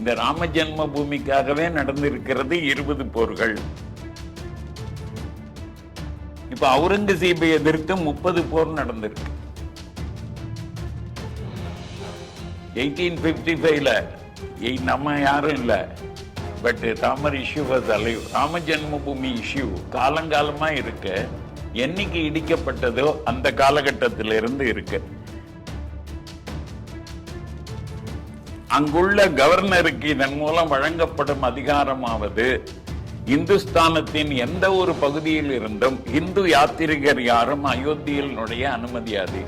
இந்த ராம ஜென்ம பூமிக்காகவே நடந்திருக்கிறது இருபது போர்கள். இப்ப அவுரங்கசீபை எதிர்த்து முப்பது போர் நடந்திருக்கு. எயிட்டீன் பிப்டி ஃபைவ்ல நம்ம யாரும் இல்லை. But தாமர் issue was alive Rama Janmabhoomi issue காலங்காலமா இருக்கு. என்னைக்கு இடிக்கப்பட்டதோ அந்த காலகட்டத்திலிருந்து இருக்கு. அங்குள்ள கவர்னருக்கு இதன் மூலம் வழங்கப்படும் அதிகாரமாவது இந்துஸ்தானத்தின் எந்த ஒரு பகுதியில் இருந்தும் இந்து யாத்திரிகர் யாரும் அயோத்தியில் நுழைய அனுமதியாது.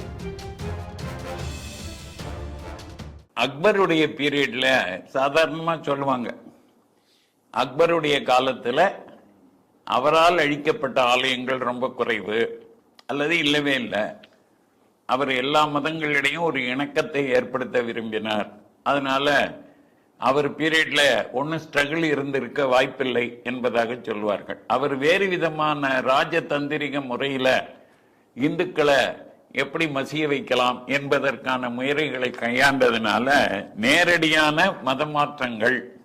அக்பருடைய பீரியட்ல சாதாரணமா சொல்லுவாங்க. அக்பருடைய காலத்துல அவரால் அழிக்கப்பட்ட ஆலயங்கள் ரொம்ப குறைவு அல்லது இல்லவே இல்லை. அவர் எல்லா மதங்களிடையும் ஒரு இணக்கத்தை ஏற்படுத்த விரும்பினார். அதனால அவர் பீரியட்ல ஒன்றும் ஸ்ட்ரகிள் இருந்திருக்க வாய்ப்பில்லை என்பதாக சொல்வார்கள். அவர் வேறு விதமான ராஜதந்திரிக முறையில இந்துக்களை எப்படி மசிய வைக்கலாம் என்பதற்கான முயற்சிகளை கையாண்டதுனால நேரடியான மத மாற்றங்கள்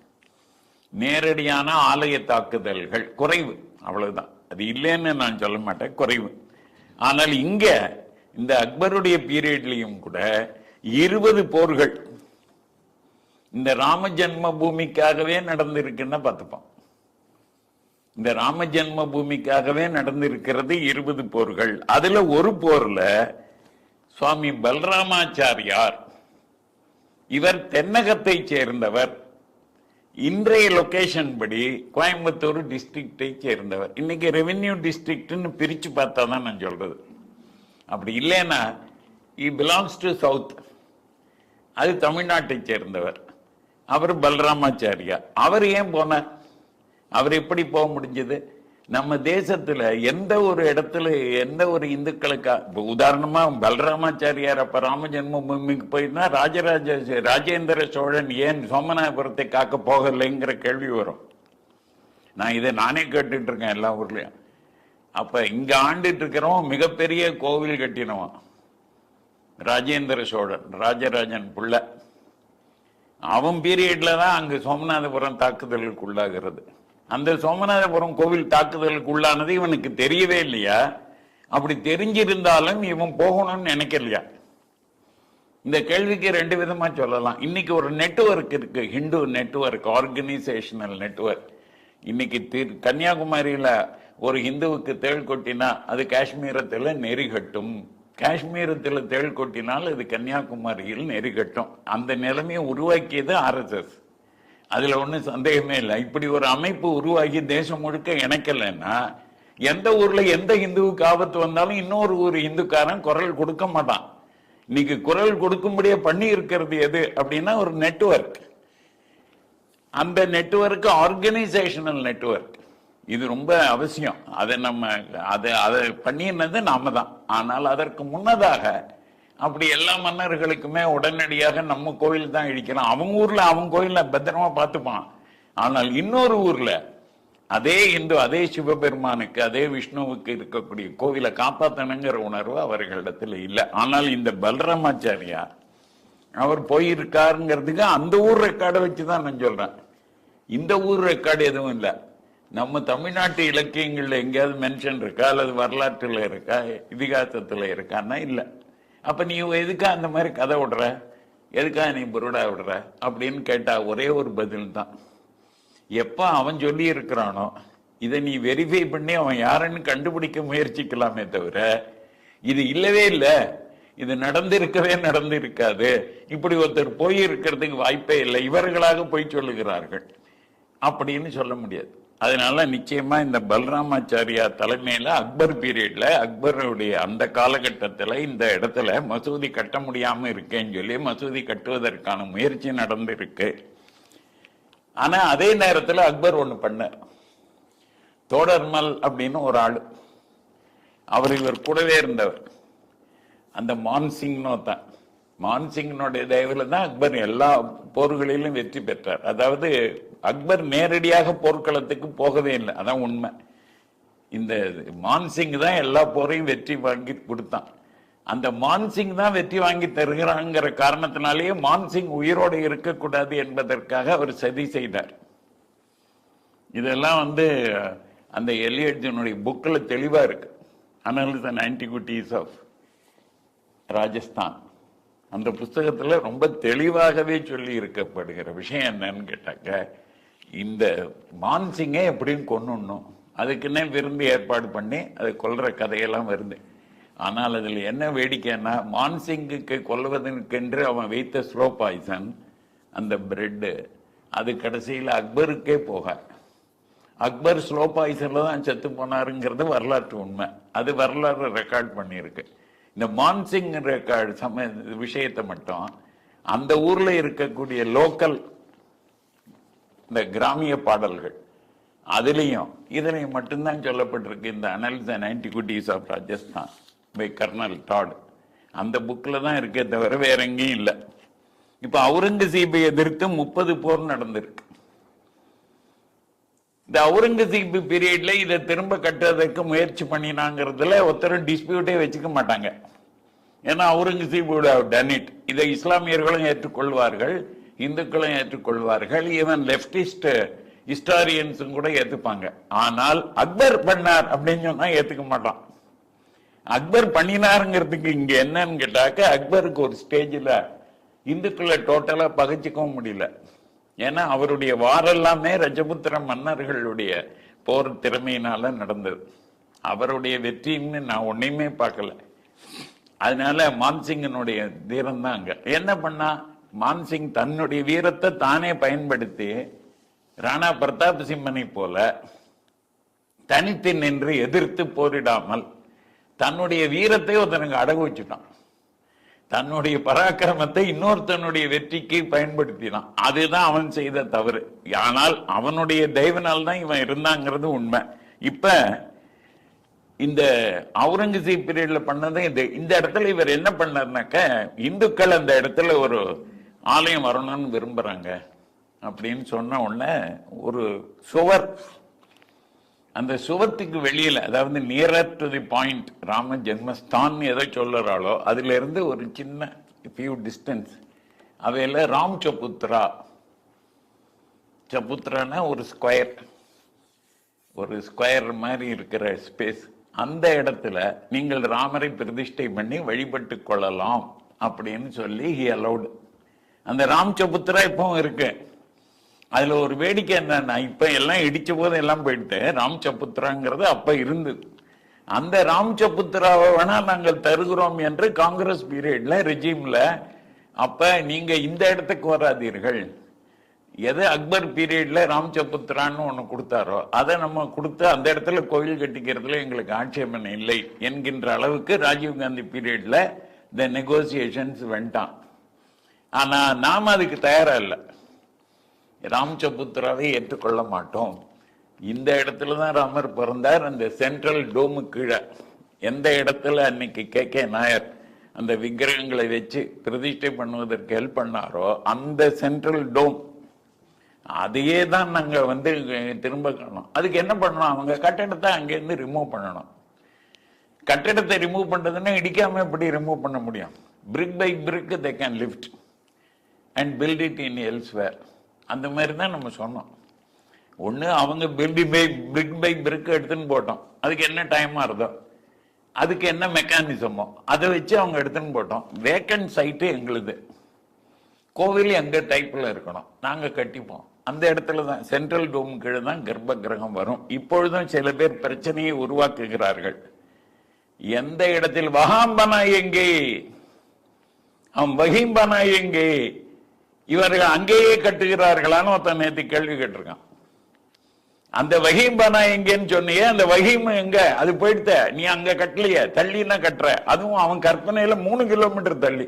நேரடியான ஆலய தாக்குதல்கள் குறைவு. அவ்வளவுதான். அது இல்லைன்னு நான் சொல்ல மாட்டேன் குறைவு. ஆனால் இங்க இந்த அக்பருடைய பீரியட்லையும் கூட இருபது போர்கள் இந்த ராம ஜென்ம பூமிக்காகவே நடந்திருக்குன்னா பார்த்துப்போம். இந்த ராம ஜென்ம பூமிக்காகவே நடந்திருக்கிறது இருபது போர்கள். அதுல ஒரு போர்ல சுவாமி பல்ராமாச்சாரியார் இவர் தென்னகத்தை சேர்ந்தவர். இன்றைய லொகேஷன் படி கோயம்புத்தூர் டிஸ்ட்ரிக்டை சேர்ந்தவர். இன்னைக்கு ரெவென்யூ டிஸ்ட்ரிக்ட்னு பிரிச்சு பார்த்தா தான் நான் சொல்றது. அப்படி இல்லைன்னா இ பிலாங்ஸ் டு சவுத் அது தமிழ்நாட்டை சேர்ந்தவர். அவர் பலராமாச்சாரியா. அவர் ஏன் போனார் அவர் எப்படி போக முடிஞ்சது? நம்ம தேசத்துல எந்த ஒரு இடத்துல எந்த ஒரு இந்துக்களுக்கா இப்போ உதாரணமா பலராமாச்சாரியார் அப்ப ராம ஜென்மபூமிக்கு போயிருந்தா ராஜராஜ ராஜேந்திர சோழன் ஏன் சோமநாதபுரத்தை காக்க போகலைங்கிற கேள்வி வரும். நான் இதை நானே கேட்டுட்டு இருக்கேன் எல்லா ஊர்லயும். அப்ப இங்க ஆண்டுட்டு இருக்கிறவன் மிகப்பெரிய கோவில் கட்டினவன். ராஜேந்திர சோழன் ராஜராஜன் புள்ள. அவன் பீரியட்ல தான் அங்கு சோமநாதபுரம் தாக்குதலுக்கு உள்ளாகிறது அந்த சோமநாதபுரம் கோவில் தாக்குதலுக்கு உள்ளானது இவனுக்கு தெரியவே இல்லையா? அப்படி தெரிஞ்சிருந்தாலும் இவன் போகணும்னு நினைக்கலையா? இந்த கேள்விக்கு ரெண்டு விதமா சொல்லலாம். இன்னைக்கு ஒரு நெட்வொர்க் இருக்கு. ஹிந்து நெட்வொர்க் ஆர்கனைசேஷனல் நெட்வொர்க் இன்னைக்கு திரு- கன்னியாகுமரியில ஒரு ஹிந்துவுக்கு தேள் கொட்டினா அது காஷ்மீரத்துல நெறிகட்டும். காஷ்மீரத்தில் தேள் கொட்டினால் அது கன்னியாகுமரியில் நெறிகட்டும் அந்த நிலைமையை உருவாக்கியது ஆர்எஸ்எஸ் அதில் ஒன்றும் சந்தேகமே இல்லை. இப்படி ஒரு அமைப்பு உருவாகி தேசம் முழுக்க இணைக்கலைன்னா எந்த ஊரில் எந்த இந்துவுக்கு ஆபத்து வந்தாலும் இன்னொரு ஊர் இந்துக்காரன் குரல் கொடுக்க மாட்டான். இன்னைக்கு குரல் கொடுக்கும்படியே பண்ணி இருக்கிறது எது அப்படின்னா ஒரு நெட்வொர்க் அந்த நெட்ஒர்க் ஆர்கனைசேஷனல் நெட்வொர்க் இது ரொம்ப அவசியம். அதை நம்ம அதை அதை பண்ணினது நாம தான். ஆனால் அதற்கு முன்னதாக அப்படி எல்லா மன்னர்களுக்குமே உடனடியாக நம்ம கோயில் தான் இடிக்கலாம் அவங்க ஊர்ல அவங்க கோயில பத்திரமா பார்த்துப்பான். ஆனால் இன்னொரு ஊர்ல அதே இந்து அதே சிவபெருமானுக்கு அதே விஷ்ணுவுக்கு இருக்கக்கூடிய கோவிலை காப்பாத்தணுங்கிற உணர்வு அவர்களிடத்துல இல்லை. ஆனால் இந்த பலராமாச்சாரியா அவர் போயிருக்காருங்கிறதுக்கு அந்த ஊர் ரெக்கார்டை வச்சு தான் நான் சொல்றேன். இந்த ஊர் ரெக்கார்டு எதுவும் இல்லை. நம்ம தமிழ்நாட்டு இலக்கியங்கள்ல எங்கேயாவது மென்ஷன் இருக்கா? அல்லது வரலாற்றுல இருக்கா? இதிகாசத்துல இருக்கான்னா இல்லை. அப்ப நீ எதுக்கா அந்த மாதிரி கதை விடுற? எதுக்கா நீ புருடா விடுற? அப்படின்னு கேட்டா ஒரே ஒரு பதில் தான் எப்ப அவன் சொல்லி இருக்கிறானோ இதை நீ வெரிஃபை பண்ணி அவன் யாருன்னு கண்டுபிடிக்க முயற்சிக்கலாமே தவிர இது இல்லவே இல்லை. இது நடந்திருக்கவே நடந்திருக்காது. இப்படி ஒருத்தர் போய் இருக்கிறதுக்கு வாய்ப்பே இல்லை. இவர்களாக போய் சொல்லுகிறார்கள். அப்படின்னு சொல்ல முடியாது. அதனால நிச்சயமா இந்த பல்ராமாச்சாரியா தலைமையில அக்பர் பீரியட்ல அக்பருடைய அந்த காலகட்டத்துல இந்த இடத்துல மசூதி கட்ட முடியாம இருக்கேன்னு சொல்லி மசூதி கட்டுவதற்கான முயற்சி நடந்திருக்கு. ஆனா அதே நேரத்துல அக்பர் ஒண்ணு பண்ணார். தோடர்மல் அப்படின்னு ஒரு ஆள். அவர் இவர் கூடவே இருந்தவர். அந்த மான்சிங்னோ தான் மான்சிங்கினுடைய தயவுல தான் அக்பர் எல்லா போர்களிலும் வெற்றி பெற்றார். அதாவது அக்பர் நேரடியாக போர்க்களத்துக்கு போகவே இல்லை. அதான் உண்மை. இந்த மான்சிங் தான் எல்லா போரையும் வெற்றி வாங்கி கொடுத்தான். அந்த மான்சிங் தான் வெற்றி வாங்கி தருகிறாங்கிற காரணத்தினாலேயே மான்சிங் உயிரோடு இருக்கக்கூடாது என்பதற்காக அவர் சதி செய்தார். இதெல்லாம் வந்து அந்த எலியட்ஜனுடைய புக்கில் தெளிவாக இருக்கு. Annals and antiquities of Rajasthan அந்த புஸ்தகத்தில் ரொம்ப தெளிவாகவே சொல்லி இருக்கப்படுகிற விஷயம் என்னன்னு கேட்டாக்க இந்த மான்சிங்கை எப்படியும் கொன்னுடணும். அதுக்குன்னே விருந்து ஏற்பாடு பண்ணி அதை கொல்ற கதையெல்லாம் வருது. ஆனால் அதில் என்ன வேடிக்கைன்னா மான்சிங்குக்கு கொல்வதற்கென்று அவன் வைத்த ஸ்லோ பாய்சன் அந்த பிரெட்டு அது கடைசியில் அக்பருக்கே போக அக்பர் ஸ்லோ பாய்சனில் தான் செத்து போனாருங்கிறது வரலாற்று உண்மை. அது வரலாறு ரெக்கார்ட் பண்ணியிருக்கு. இந்த மான்சிங் ரெக்கார்டு சம விஷயத்தை மட்டும் அந்த ஊரில் இருக்கக்கூடிய லோக்கல் இந்த கிராமிய பாடல்கள். அதுலேயும் இதுலையும் மட்டும்தான் சொல்லப்பட்டிருக்கு இந்த annals and antiquities of Rajasthan by colonel Tod அந்த புக்கில் தான் இருக்கே தவிர வேற எங்கேயும் இல்லை. இப்போ அவுரங்கசீப்பை எதிர்த்து முப்பது போர் நடந்திருக்கு. இந்த அவுரங்கசீப் பீரியட்ல இதை திரும்ப கட்டுறதுக்கு முயற்சி பண்ணினாங்கிறதுல ஒருத்தரும் டிஸ்பியூட்டே வச்சுக்க மாட்டாங்க. ஏன்னா அவுரங்கசீப் டன் இட் இதை இஸ்லாமியர்களும் ஏற்றுக்கொள்வார்கள். இந்துக்களும் ஏற்றுக்கொள்வார்கள். ஈவன் லெப்டிஸ்ட் ஹிஸ்டாரியன்ஸும் கூட ஏத்துப்பாங்க. ஆனால் அக்பர் பண்ணார் அப்படின்னு சொன்னா ஏத்துக்க மாட்டான். அக்பர் பண்ணினாருங்கிறதுக்கு இங்க என்னன்னு கேட்டாக்க அக்பருக்கு ஒரு ஸ்டேஜில் இந்துக்களை டோட்டலா பகைச்சிக்கவும் முடியல. ஏன்னா அவருடைய வாரெல்லாமே ரஜபுத்திர மன்னர்களுடைய போர் திறமையினால நடந்தது. அவருடைய வெற்றின்னு நான் ஒன்றையுமே பார்க்கல. அதனால மான்சிங்கனுடைய தீரம் தான் அங்க. என்ன பண்ணா மான்சிங் தன்னுடைய வீரத்தை தானே பயன்படுத்தி ராணா பிரதாப் சிம்மனை போல தனித்து நின்று எதிர்த்து போரிடாமல் தன்னுடைய வீரத்தை ஒருத்தனுக்கு அடகு வச்சுட்டான். தன்னுடைய பராக்கிரமத்தை இன்னொருத்தனுடைய வெற்றிக்கு பயன்படுத்தினான். அதுதான் அவன் செய்த தவறு. ஆனால் அவனுடைய தெய்வனால் தான் இவன் இருந்தாங்கிறது உண்மை. இப்ப இந்த அவுரங்கசீப் பீரியட்ல பண்ணதை இந்த இந்த இடத்துல இவர் என்ன பண்ணார்னாக்க இந்துக்கள் அந்த இடத்துல ஒரு ஆலயம் வரணும்னு விரும்புறாங்க. அப்படின்னு சொன்ன உடனே ஒரு சுவர் அந்த சுவத்துக்கு வெளியில அதாவது nearer to the point Rama Janmasthan எதை சொல்லுறாளோ அதுல இருந்து ஒரு சின்ன ஃபியூ டிஸ்டன்ஸ் அவையில ராம் சபுத்ரா சபுத்ரானா ஒரு ஸ்கொயர் ஒரு ஸ்கொயர் மாதிரி இருக்கிற ஸ்பேஸ் அந்த இடத்துல நீங்கள் ராமரை பிரதிஷ்டை பண்ணி வழிபட்டு கொள்ளலாம் அப்படின்னு சொல்லி ஹி அலௌடு அந்த ராம்சபுத்திரா இப்பவும் இருக்கு. அதுல ஒரு வேடிக்கை என்னன்னா இப்ப எல்லாம் இடிச்ச போது எல்லாம் போயிட்டு ராம்சபுத்திராங்கிறது அப்ப இருந்தது. அந்த ராம்சபுத்திராவை வேணா நாங்கள் தருகிறோம் என்று காங்கிரஸ் பீரியட்ல ரெஜிம்ல அப்ப நீங்க இந்த இடத்துக்கு வராதீர்கள். எது அக்பர் பீரியட்ல ராம்சபுத்திரான்னு ஒன்று ஒண்ணு கொடுத்தாரோ அதை நம்ம கொடுத்து அந்த இடத்துல கோயில் கட்டிக்கிறதுல எங்களுக்கு ஆட்சேபனை இல்லை என்கின்ற அளவுக்கு ராஜீவ் காந்தி பீரியட்ல இந்த நெகோசியேஷன்ஸ் வேண்டாம் ஆனா நாம அதுக்கு தயாரா இல்லை ராம்சபுத்திராவை ஏற்றுக்கொள்ள மாட்டோம். இந்த இடத்துல தான் ராமர் பிறந்தார். அந்த சென்ட்ரல் டோமு கீழே. எந்த இடத்துல அன்னைக்கு கே. கே. நாயர் அந்த விக்கிரகங்களை வச்சு பிரதிஷ்டை பண்ணுவதற்கு ஹெல்ப் பண்ணாரோ அந்த சென்ட்ரல் டோம் அதையே தான் நாங்கள் வந்து திரும்ப காணோம். அதுக்கு என்ன பண்ணணும்? அவங்க கட்டடத்தை அங்கேருந்து ரிமூவ் பண்ணணும். கட்டடத்தை ரிமூவ் பண்ணுறதுன்னா இடிக்காமல் எப்படி ரிமூவ் பண்ண முடியும்? Brick by brick they can lift and build it in elsewhere அந்த மாதிரி தான் நம்ம சொன்னோம். ஒன்று அவங்க பில்டி பை பிரிக் பை பிரிக் எடுத்துன்னு போட்டோம். அதுக்கு என்ன டைமாக இருந்தோ அதுக்கு என்ன மெக்கானிசமோ அதை வச்சு அவங்க எடுத்துன்னு போட்டோம். வேக்கன்ட் சைட்டு எங்களுது. கோவில் எங்கள் டைப்பில் இருக்கணும். நாங்கள் கட்டிப்போம். அந்த இடத்துல தான் சென்ட்ரல் டோம் கீழே தான் கர்ப்ப கிரகம் வரும். இப்பொழுதும் சில பேர் பிரச்சனையை உருவாக்குகிறார்கள். எந்த இடத்தில் வகாம்பனா எங்கே? அவன் வகிம்பனா எங்கே? இவர்கள் அங்கேயே கட்டுகிறார்களான்னு ஒருத்தன் நேற்று கேள்வி கேட்டிருக்கான். அந்த வகீம்பனா எங்கேன்னு சொன்னியே அந்த வகீம் எங்க? அது போயிடுத்த. நீ அங்க கட்டலையே தள்ளினா கட்டுற. அதுவும் அவன் கற்பனையில மூணு கிலோமீட்டர் தள்ளி.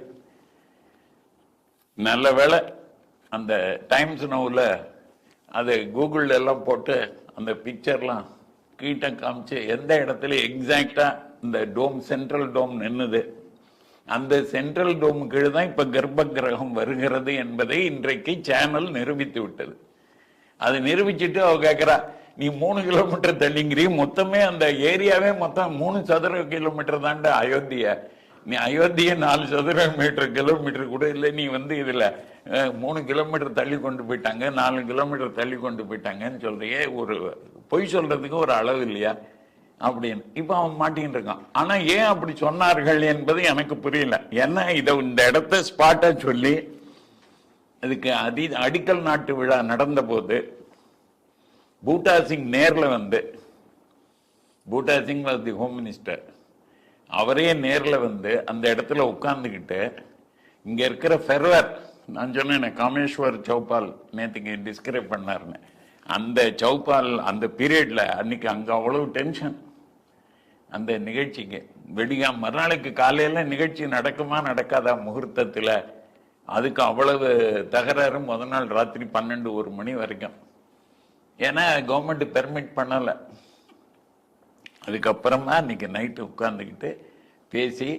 நல்ல வேலை அந்த டைம்ஸ் நோவில் அது கூகுள்ல எல்லாம் போட்டு அந்த பிக்சர்லாம் கீட்டம் காமிச்சு எந்த இடத்துல எக்ஸாக்டா இந்த டோம் சென்ட்ரல் டோம் நின்னுது. அந்த சென்ட்ரல் டோம் கீழே தான் இப்ப கர்ப்ப கிரகம் வருகிறது என்பதை இன்றைக்கு சேனல் நிரூபித்து விட்டது. அதை நிரூபிச்சுட்டு அவ கேக்குறா நீ மூணு கிலோமீட்டர் தள்ளிங்கிறீ மொத்தமே அந்த ஏரியாவே மொத்தம் மூணு சதுர கிலோமீட்டர் தாண்ட அயோத்தியா. நீ அயோத்தியை நாலு சதுர மீட்டர் கிலோமீட்டர் கூட இல்லை நீ வந்து இதுல மூணு கிலோமீட்டர் தள்ளி கொண்டு போயிட்டாங்க நாலு கிலோமீட்டர் தள்ளி கொண்டு போயிட்டாங்கன்னு சொல்றியே ஒரு பொய் சொல்றதுக்கு ஒரு அளவு இல்லையா? அப்படின்னு இப்ப அவன் மாட்டின்னு இருக்கான். ஆனா ஏன் அப்படி சொன்னார்கள் என்பது எனக்கு புரியல. ஏன்னா இதை இந்த இடத்த ஸ்பாட்டா சொல்லி அதுக்கு அதி அடிக்கல் நாட்டு விழா நடந்த போது பூட்டா சிங் நேர்ல வந்து Buta Singh was the home minister அவரே நேர்ல வந்து அந்த இடத்துல உட்கார்ந்துக்கிட்டு இங்க இருக்கிற ஃபெர்வர் நான் சொன்னேன் காமேஸ்வர் சௌபால் நேத்துக்கு டிஸ்கிரைப் பண்ணாருன்னு. அந்த சௌபால் அந்த பீரியட்ல அன்னைக்கு அங்க அவ்வளவு டென்ஷன் அந்த நிகழ்ச்சிக்கு வெடியா மறுநாளுக்கு காலையில நிகழ்ச்சி நடக்குமா நடக்காதா முகூர்த்தத்துல? அதுக்கு அவ்வளவு தகராறு முத நாள் ராத்திரி பன்னெண்டு ஒரு மணி வரைக்கும். ஏன்னா கவர்மெண்ட் பெர்மிட் பண்ணலை. அதுக்கப்புறமா இன்னைக்கு நைட்டு உட்காந்துக்கிட்டு பேசி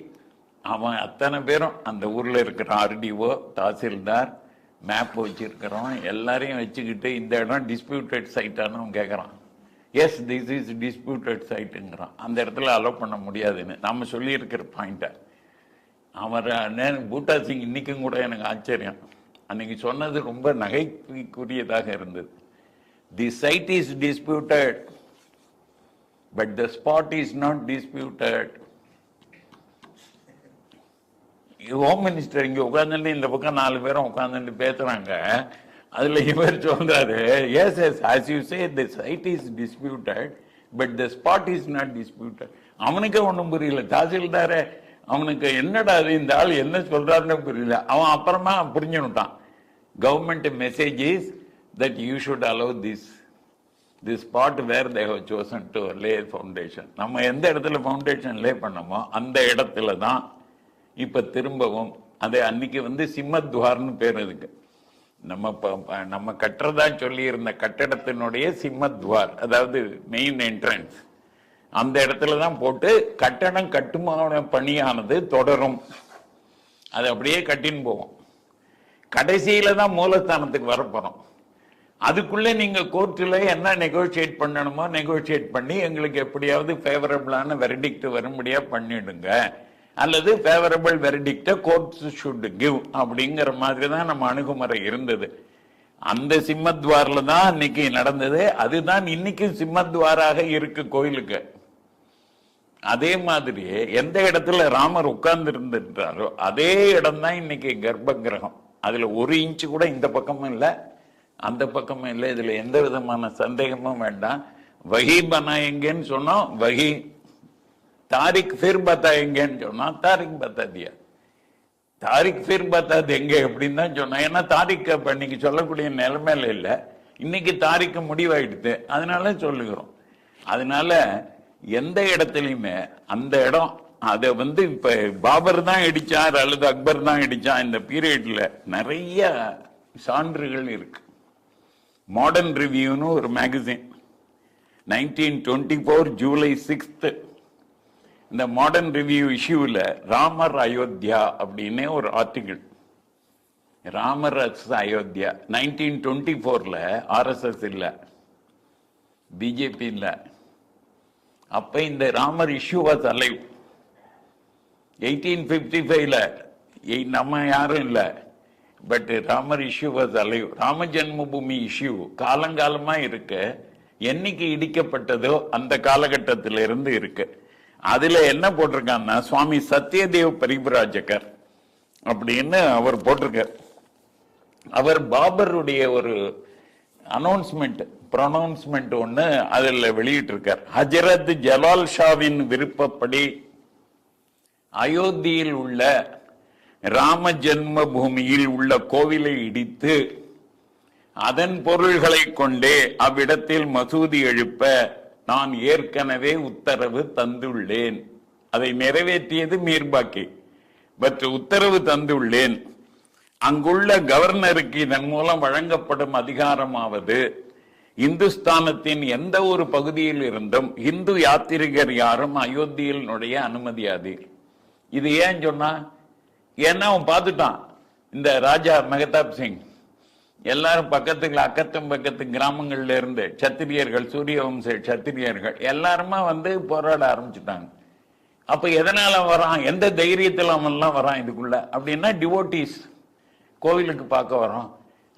அவன் அத்தனை பேரும் அந்த ஊரில் இருக்கிற ஆர்டிஓ தாசில்தார் மேப் வச்சிருக்கிறோம் எல்லாரையும் வச்சுக்கிட்டு இந்த இடம் டிஸ்பியூட்டட் சைட்டானு அவன் கேட்குறான் எஸ் திஸ் இஸ் டிஸ்பியூட்டட் சைட்டுங்கிறான் அந்த இடத்துல அலோவ் பண்ண முடியாதுன்னு. நம்ம சொல்லியிருக்கிற பாயிண்ட்டை அவர் பூட்டா சிங் இன்றைக்கும் கூட எனக்கு ஆச்சரியம். அன்னைக்கு சொன்னது ரொம்ப நகைக்குரியதாக இருந்தது. The site is disputed but the spot is not disputed home minister இங்கே உட்காந்துட்டு இந்த பக்கம் நாலு பேரும் உட்காந்துட்டு பேசுகிறாங்க அதில் இவர் சொல்றாரு yes yes as you say the site is disputed but the spot is not disputed அவனுக்கே ஒன்றும் புரியல. தாசில்தாரே அவனுக்கு என்னடா அது? இந்த ஆள் என்ன சொல்கிறாருன்னு புரியல. அவன் அப்புறமா புரிஞ்சுனுட்டான் government message is that you should allow this the spot where they have chosen to lay foundation நம்ம எந்த இடத்துல ஃபவுண்டேஷன் லே பண்ணமோ அந்த இடத்துல தான் இப்போ திரும்பவும் அது அன்னைக்கு வந்து சிம்மத்வார்னு பேர் இதுக்கு நம்ம ப- ப- நம்ம கட்டுறதா சொல்லி இருந்த கட்டடத்தினுடைய சிம்மத்வார் அதாவது மெயின் என்ட்ரன்ஸ் அந்த இடத்துல தான் போட்டு கட்டடம் கட்டுமான பணியானது தொடரும். அது அப்படியே கட்டின்னு போவோம். கடைசியில தான் மூலஸ்தானத்துக்கு வரப்போறோம் அதுக்குள்ளே நீங்கள் கோர்ட்டில் என்ன நெகோஷியேட் பண்ணணுமோ நெகோஷியேட் பண்ணி எங்களுக்கு எப்படியாவது ஃபேவரபிளான வெர்டிக்ட் வரும்படியாக பண்ணிடுங்க. அல்லது favourable verdict court should give அப்படிங்கிற மாதிரி தான் நம்ம அணுகுமுறை இருந்தது. அந்த சிம்மத்வாரில் தான் இன்னைக்கு நடந்தது. அதுதான் இன்னைக்கு சிம்மத்வாராக இருக்கு கோயிலுக்கு. அதே மாதிரி எந்த இடத்துல ராமர் உட்கார்ந்து இருந்துட்டாரோ அதே இடம் தான் இன்னைக்கு கர்ப்ப கிரகம் அதில் ஒரு இன்ச்சு கூட இந்த பக்கமும் இல்லை. அந்த பக்கமும் இல்லை. இதில் எந்த விதமான சந்தேகமும் வேண்டாம். வகி பனாயங்கன்னு சொன்னோம். வகி தாரிக் ஃபிர் எங்கேன்னு சொன்னா தாரிக் பத்தாதியா? தாரிக் ஃபிர் பத்தாது எங்க அப்படின்னு தான் சொன்னான். ஏன்னா தாரிக் அப்ப இன்னைக்கு சொல்லக்கூடிய நிலைமையில இல்லை. இன்னைக்கு தாரிக்கு முடிவாயிடுது. அதனால சொல்லுகிறோம். அதனால எந்த இடத்துலையுமே அந்த இடம் அதை வந்து இப்ப பாபர் தான் இடிச்சார் அல்லது அக்பர் தான் இடிச்சான் இந்த பீரியட்ல நிறைய சான்றுகள் இருக்கு. மாடர்ன் ரிவ்யூன்னு ஒரு magazine nineteen twenty four July sixth இந்த மாடர்ன் ரிவ்யூ இஷ்யூல ராமர் அயோத்தியா அப்படின்னு ஒரு article Ramar Ayodhya Ayodhya. Nineteen twenty ஃபோர்ல ஆர்எஸ்எஸ் இல்லை. பிஜேபி இல்லை. அப்ப இந்த Ramar issue was alive eighteen fifty ஃபைவ்ல நம்ம யாரும் இல்லை. But Ramar issue was alive Rama Janmabhoomi issue காலங்காலமாக இருக்கு. என்னைக்கு இடிக்கப்பட்டதோ அந்த காலகட்டத்திலிருந்து இருக்குது அதுல என்ன போட்டிருக்காங்கன்னா சுவாமி சத்யதேவ் பரிபராஜகர் அப்படின்னு அவர் போட்டிருக்கார். அவர் பாபருடைய ஒரு அனௌன்ஸ்மெண்ட் ப்ரொனவுன்ஸ்மெண்ட் ஒன்று அதுல வெளியிட்டிருக்கார். ஹஜரத் ஜலால் ஷாவின் விருப்பப்படி அயோத்தியில் உள்ள ராம ஜென்ம பூமியில் உள்ள கோவிலை இடித்து அதன் பொருள்களை கொண்டே அவ்விடத்தில் மசூதி எழுப்ப நான் ஏற்கனவே உத்தரவு தந்துள்ளேன். அதை நிறைவேற்றியது மீர்பாக்கி. பட் உத்தரவு தந்துள்ளேன். அங்குள்ள கவர்னருக்கு இதன் மூலம் வழங்கப்படும் அதிகாரமாவது இந்துஸ்தானத்தின் எந்த ஒரு பகுதியில் இருந்தும் இந்து யாத்திரிகர் யாரும் அயோத்தியில் நுழைய அனுமதியாதீர். இது ஏன் சொன்னா? ஏன்னா அவன் பார்த்துட்டான் இந்த ராஜா மெகதாப் சிங். எல்லாரும் பக்கத்துல அக்கத்தும் பக்கத்து கிராமங்கள்ல இருந்து சத்திரியர்கள் சூரியவம்ச சத்திரியர்கள் எல்லாருமா வந்து போராட ஆரம்பிச்சுட்டாங்க. அப்ப எதனால வரான்? எந்த தைரியத்தில் அவன்லாம் வரான் இதுக்குள்ள. அப்படின்னா டிவோட்டிஸ் கோவிலுக்கு பார்க்க வரோம்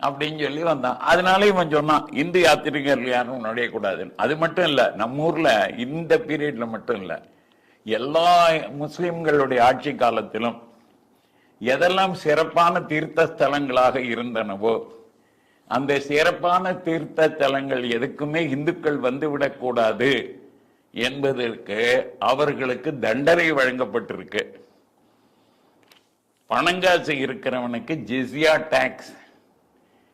அப்படின்னு சொல்லி வந்தான். அதனால இவன் சொன்னான் இந்து யாத்திரிகர்கள் யாரும் நுழையக்கூடாதுன்னு அது மட்டும் இல்லை நம்ம ஊர்ல இந்த பீரியட்ல மட்டும் இல்லை எல்லா முஸ்லிம்களுடைய ஆட்சி காலத்திலும் எதெல்லாம் சிறப்பான தீர்த்த ஸ்தலங்களாக இருந்தனவோ அந்த சிறப்பான தீர்த்த தலங்கள் எதுக்குமே இந்துக்கள் வந்துவிடக் கூடாது என்பதற்கு அவர்களுக்கு தண்டனை வழங்கப்பட்டிருக்கு. பணங்காசு இருக்கிறவனுக்கு ஜிசியா டாக்ஸ்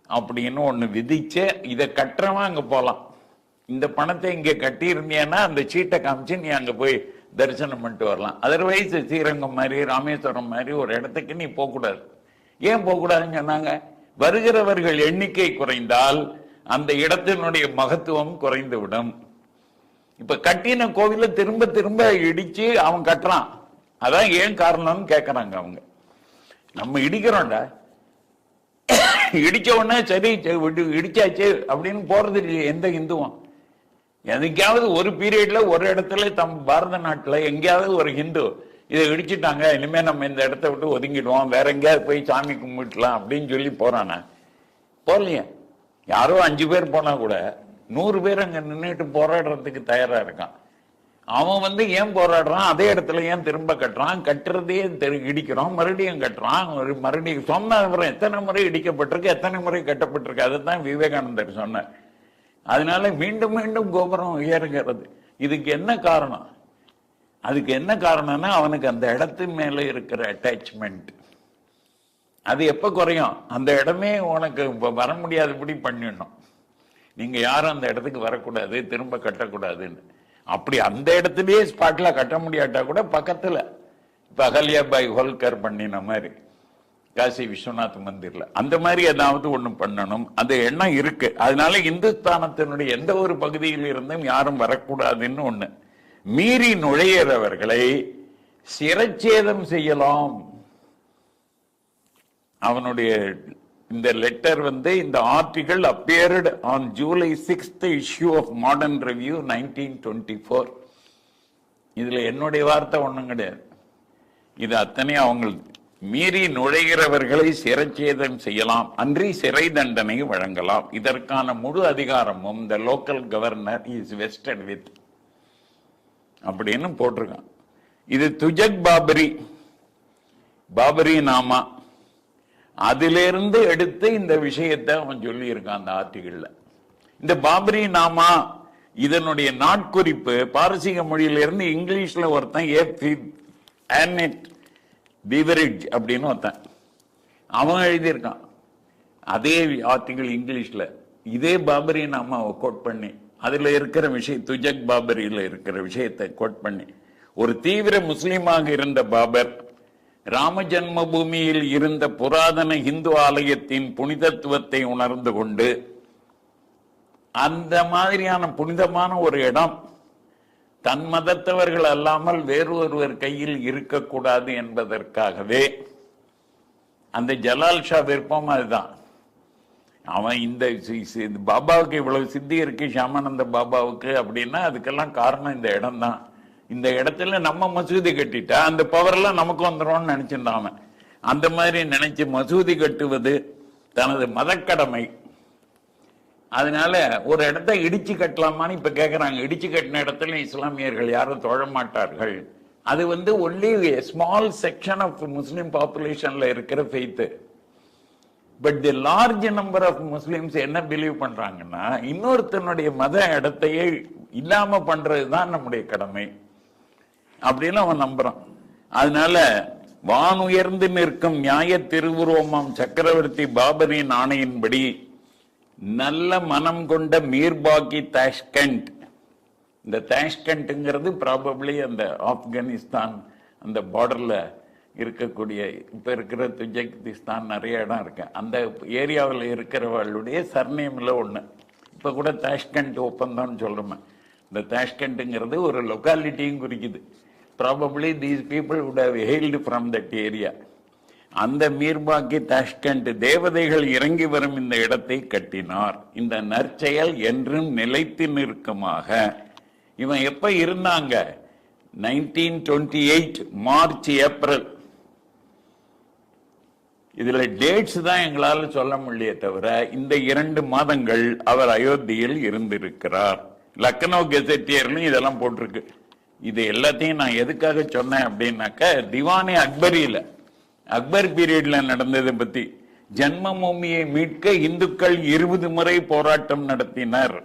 அப்படின்னு ஒன்று விதிச்சு இதை கட்டுறவன் அங்க போகலாம் இந்த பணத்தை இங்க கட்டியிருந்தியன்னா அந்த சீட்டை காமிச்சு நீ அங்க போய் தரிசனம் பண்ணிட்டு வரலாம். அதர்வைஸ் ஸ்ரீரங்கம் மாதிரி ராமேஸ்வரம் மாதிரி ஒரு இடத்துக்கு நீ போகக்கூடாது. ஏன் போகக்கூடாதுன்னு சொன்னாங்க? வருகிறவர்கள் எண்ணிக்கை குறைந்தால் அந்த இடத்தினுடைய மகத்துவம் குறைந்து விடும் இப்ப கட்டின கோவில திரும்ப திரும்ப இடிச்சு அவன் கட்டுறான். அதான் ஏன் காரணம்னு கேக்குறாங்க அவங்க. நம்ம இடிக்கிறோம்டா. இடிச்ச உடனே சரி விடு- இடிச்சாச்சு அப்படின்னு போறது இல்லையே எந்த இந்துவும். எதுக்காவது ஒரு பீரியட்ல ஒரு இடத்துல தம் பாரத நாட்டுல எங்கேயாவது ஒரு ஹிந்து இதை இடிச்சுட்டாங்க இனிமே நம்ம இந்த இடத்த விட்டு ஒதுங்கிடுவோம் வேற எங்கேயாவது போய் சாமி கும்பிட்டுலாம் அப்படின்னு சொல்லி போறானா? போகலையே யாரோ அஞ்சு பேர் போனா கூட நூறு பேர் அங்க நின்றுட்டு போராடுறதுக்கு தயாரா இருக்கான். அவன் வந்து ஏன் போராடுறான்? அதே இடத்துல ஏன் திரும்ப கட்டுறான்? கட்டுறதையே தெரி- இடிக்கிறான் மறுபடியும் கட்டுறான். ஒரு மறுபடியும் சொன்ன அப்புறம் எத்தனை முறை இடிக்கப்பட்டிருக்கு எத்தனை முறை கட்டப்பட்டிருக்கு? அதை தான் விவேகானந்தர் சொன்னார். அதனால மீண்டும் மீண்டும் கோபுரம் உயர்கிறது. இதுக்கு என்ன காரணம்? அதுக்கு என்ன காரணம்னா அவனுக்கு அந்த இடத்து மேலே இருக்கிற அட்டாச்மெண்ட் அது எப்போ குறையும்? அந்த இடமே உனக்கு இப்போ வர முடியாதபடி பண்ணிடணும். நீங்கள் யாரும் அந்த இடத்துக்கு வரக்கூடாது திரும்ப கட்டக்கூடாதுன்னு. அப்படி அந்த இடத்துலயே ஸ்பாட்டில் கட்ட முடியாட்டா கூட பக்கத்தில். இப்போ அகல்யா அகல்யாபாய் ஹோல்கர் பண்ணின மாதிரி காசி விஸ்வநாத் மந்திரில். அந்த மாதிரி ஏதாவது ஒன்று பண்ணணும். அந்த எண்ணம் இருக்கு. அதனால இந்துஸ்தானத்தினுடைய எந்த ஒரு பகுதியில் இருந்தும் யாரும் வரக்கூடாதுன்னு ஒன்று மீறி நுழையிறவர்களை சிரச்சேதம் செய்யலாம். அவனுடைய இந்த லெட்டர் வந்து இந்த article appeared on July sixth issue of Modern Review nineteen twenty four இதுல என்னுடைய வார்த்தை ஒண்ணும் கிடையாது. இது அத்தனை அவங்க மீறி நுழைகிறவர்களை சிரச்சேதம் செய்யலாம். அன்றி சிறை தண்டனை வழங்கலாம். இதற்கான முழு அதிகாரமும் இந்த local governor is vested with அப்படின்னு போட்டிருக்கான். இது துஜக் பாபரி. பாபரி நாமா. அதிலிருந்து எடுத்து இந்த விஷயத்தை அவன் சொல்லியிருக்கான் அந்த ஆர்டிகிள்ல. இந்த பாபரி நாமா இதனுடைய நாட்குறிப்பு பாரசீக மொழியிலிருந்து இங்கிலீஷ்ல ஒருத்தன் ஏ ஆனெட் பீவரிட்ஜ் அப்படின்னு ஒருத்தன். அவன் எழுதியிருக்கான். அதே ஆர்டிகிள் இங்கிலீஷ்ல. இதே பாபரி நாமாவை கோட் பண்ணி அதுல இருக்கிற விஷயம் துஜக் பாபரியில் இருக்கிற விஷயத்தை கோட் பண்ணி ஒரு தீவிர முஸ்லீமாக இருந்த பாபர் ராம ஜன்மபூமியில் இருந்த புராதன இந்து ஆலயத்தின் புனிதத்துவத்தை உணர்ந்து கொண்டு அந்த மாதிரியான புனிதமான ஒரு இடம் தன் மதத்தவர்கள் அல்லாமல் வேறு ஒருவர் கையில் இருக்கக்கூடாது என்பதற்காகவே அந்த ஜலால் ஷா விருப்பம் அதுதான். அவன் இந்த சி- பாபாவுக்கு இவ்வளவு சித்தி இருக்கு ஷியாமானந்த பாபாவுக்கு அப்படின்னா அதுக்கெல்லாம் காரணம் இந்த இடம் தான் இந்த இடத்துல நம்ம மசூதி கட்டிட்டா அந்த பவர்லாம் நமக்கு வந்துடும்னு நினைச்சிருந்தான் அவன். அந்த மாதிரி நினைச்சு மசூதி கட்டுவது தனது மதக்கடமை. அதனால ஒரு இடத்த இடிச்சு கட்டலாமான்னு இப்ப கேக்குறாங்க. இடிச்சு கட்டின இடத்துல இஸ்லாமியர்கள் யாரும் தொழ மாட்டார்கள். அது வந்து only small section of Muslim பாப்புலேஷன்ல இருக்கிற faith but the large number of Muslims என்ன பிலீவ் பண்றாங்கன்னா இன்னொருத்தனுடைய மத இடத்தையே இல்லாம பண்றதுதான் நம்முடைய கடமை. அப்படின்னு அவன் நம்புறான். அதனால வானுயர்ந்து நிற்கும் நியாய திருவுருவமாம் சக்கரவர்த்தி பாபரின் ஆணையின்படி நல்ல மனம் கொண்ட மீர்பாக்கி தாஷ்கண்ட் இந்த தாஷ்கண்ட்ங்கிறது ப்ராபப்ளி அந்த ஆப்கானிஸ்தான் அந்த பார்டர்ல இருக்கக்கூடிய இப்போ இருக்கிற துஜகிஸ்தான் நிறைய இடம் இருக்கு. அந்த ஏரியாவில் இருக்கிறவர்களுடைய சர்நேமில் ஒன்று இப்போ கூட தாஷ்கண்ட் ஒப்பந்தம்னு சொல்கிறோமே இந்த தாஷ்கண்ட்ங்கிறது ஒரு லொக்காலிட்டியும் குறிக்குது. Probably these people would have hailed from that area அந்த மீர்பாக்கி தாஷ்கண்ட் தேவதைகள் இறங்கி வரும் இந்த இடத்தை கட்டினார். இந்த நற்செயல் என்றும் நிலைத்து நிற்குமாக. இவன் எப்போ இருந்தாங்க? Nineteen twenty eight March April இதுல டேட்ஸ் தான் எங்களால சொல்ல முடியே தவிர இந்த இரண்டு மாதங்கள் அவர் அயோத்தியில் இருந்திருக்கிறார். லக்னோ கெசட்டியர்லையும் இதெல்லாம் போட்டிருக்கு. இது எல்லாத்தையும் நான் எதுக்காக சொன்னேன் அப்படின்னாக்க திவானே அக்பரியில அக்பர் பீரியட்ல நடந்ததை பத்தி. ஜன்ம பூமியை மீட்க இந்துக்கள் இருபது முறை போராட்டம் நடத்தினர்.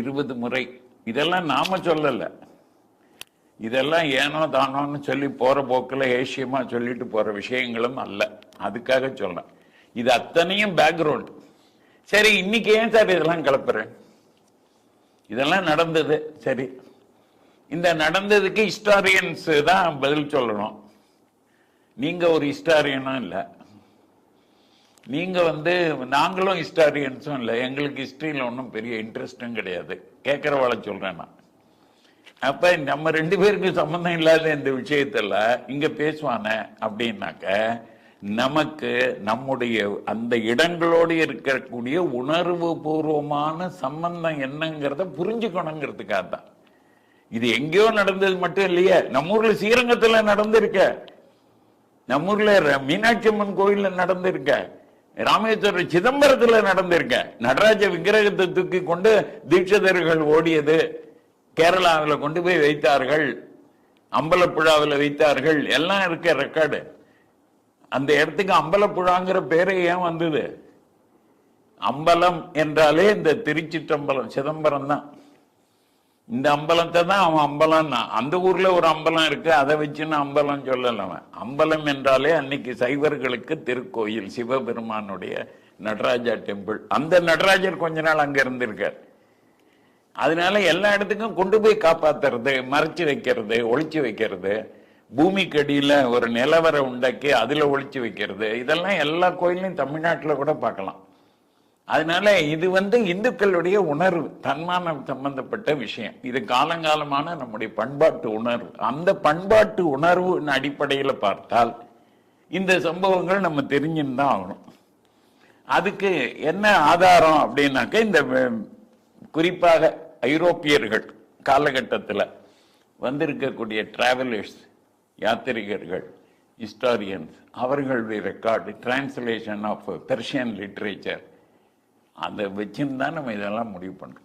இருபது முறை. இதெல்லாம் நாம சொல்லலை. இதெல்லாம் ஏனோ தானோன்னு சொல்லி போற போக்கில் ஏசியமா சொல்லிட்டு போற விஷயங்களும் அல்ல. அதுக்காக சொல்றேன். இது அத்தனையும் பேக்ரவுண்ட் சரி இன்னைக்கு ஏன் சார் இதெல்லாம் கிளப்புறேன்? இதெல்லாம் நடந்தது. சரி. இந்த நடந்ததுக்கு ஹிஸ்டாரியன்ஸ் தான் பதில் சொல்லணும். நீங்க ஒரு ஹிஸ்டாரியனும் இல்லை. நீங்க வந்து நாங்களும் ஹிஸ்டாரியன்ஸும் இல்லை. எங்களுக்கு ஹிஸ்டரியில் ஒன்றும் பெரிய இன்ட்ரெஸ்டும் கிடையாது. கேட்குறவாளை சொல்றேன் நான். அப்ப நம்ம ரெண்டு பேருக்கும் சம்பந்தம் இல்லாத இந்த விஷயத்துல இங்க பேசுவான அப்படின்னாக்க நமக்கு நம்முடைய அந்த இடங்களோடு இருக்கக்கூடிய உணர்வு பூர்வமான சம்பந்தம் என்னங்கிறத புரிஞ்சுக்கணுங்கிறதுக்காக தான். இது எங்கேயோ நடந்தது மட்டும் இல்லையே நம்ம ஊர்ல ஸ்ரீரங்கத்துல நடந்திருக்க. நம்ம ஊர்ல ர- மீனாட்சி அம்மன் கோயில்ல நடந்திருக்க. ராமேஸ்வரம் சிதம்பரத்துல நடந்திருக்க. நடராஜ விக்கிரகத்தை தூக்கி கொண்டு தீட்சிதர்கள் ஓடியது. கேரளாவில் கொண்டு போய் வைத்தார்கள் அம்பலப்புழாவில் வைத்தார்கள் எல்லாம் இருக்க ரெக்கார்டு அந்த இடத்துக்கு அம்பலப்புழாங்கிற பேரே ஏன் வந்தது? அம்பலம் என்றாலே இந்த திருச்சிற்றம்பலம் சிதம்பரம் தான். இந்த அம்பலத்தை தான் அவன் அம்பலம்னா அந்த ஊர்ல ஒரு அம்பலம் இருக்கு அதை வச்சுன்னு அம்பலம் சொல்லல அவன். அம்பலம் என்றாலே அன்னைக்கு சைவர்களுக்கு திருக்கோயில் சிவபெருமானுடைய நடராஜா டெம்பிள். அந்த நடராஜர் கொஞ்ச நாள் அங்க இருந்திருக்கார். அதனால எல்லா இடத்துக்கும் கொண்டு போய் காப்பாத்துறது மறைச்சு வைக்கிறது ஒழிச்சு வைக்கிறது பூமிக்கு அடியில் ஒரு நிலவரை உண்டாக்கி அதில் ஒழிச்சு வைக்கிறது இதெல்லாம் எல்லா கோயிலையும் தமிழ்நாட்டில் கூட பார்க்கலாம். அதனால இது வந்து இந்துக்களுடைய உணர்வு தன்மானம் சம்பந்தப்பட்ட விஷயம். இது காலங்காலமான நம்முடைய பண்பாட்டு உணர்வு. அந்த பண்பாட்டு உணர்வு அடிப்படையில் பார்த்தால் இந்த சம்பவங்கள் நம்ம தெரிஞ்சுன்னு தான் ஆகணும். அதுக்கு என்ன ஆதாரம் அப்படின்னாக்க இந்த குறிப்பாக ஐரோப்பியர்கள் காலகட்டத்தில் வந்திருக்கக்கூடிய டிராவலர்ஸ் யாத்திரிகர்கள் ஹிஸ்டாரியன்ஸ் அவர்களுடைய record translation of Persian literature அதை வச்சுன்னு தான் நம்ம இதெல்லாம் முடிவு பண்ணுறோம்